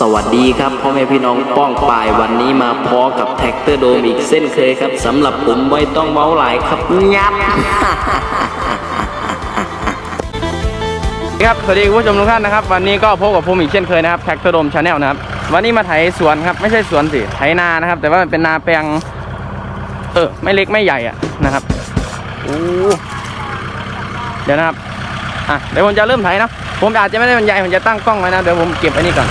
สวัสดีครับพ่อแม่พี่น้องป้องปายวันนี้มาพอกับแท็กเตอร์โดมอีกเส้นเคยครับสำหรับผมไม่ต้องเมาหลายครับยับครับสวัสดีคุณผู้ชมทุกท่านนะครับ วันนี้ก็พบกับผมอีกเช่นเคยนะครับแท็กเตอร์โดมชาแนลนะครับวันนี้มาไถสวนครับไม่ใช่สวนสิไถนานะครับ แต่ว่ามันเป็นนาแปลงเออไม่เล็กไม่ใหญ่อะนะครับโอ้เดี๋ยวนะครับอะเดี๋ยวผมจะเริ่มไถนะผมอาจจะไม่ได้บรรยายผมจะตั้งกล้องไว้นะเดี๋ยวผมเก็บไอ้นี่ก่อน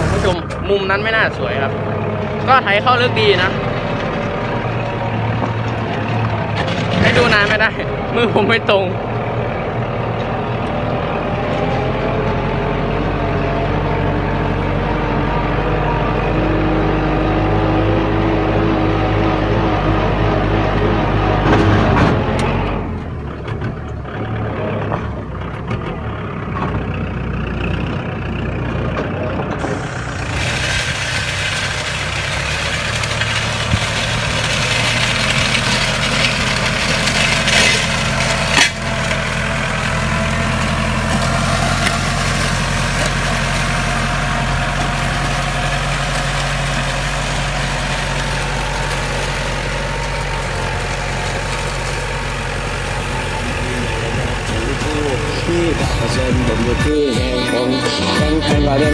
คุณผู้ช มุมนั้นไม่น่าสวยครับ ก็ไถเข้าลึกดีนะ ให้ดูนานไม่ได้ มือผมไม่ตรง ที่เปอร์เซ็นต์ผมอยู่ที่แห่งผมแข่งแข่งว่าเรื่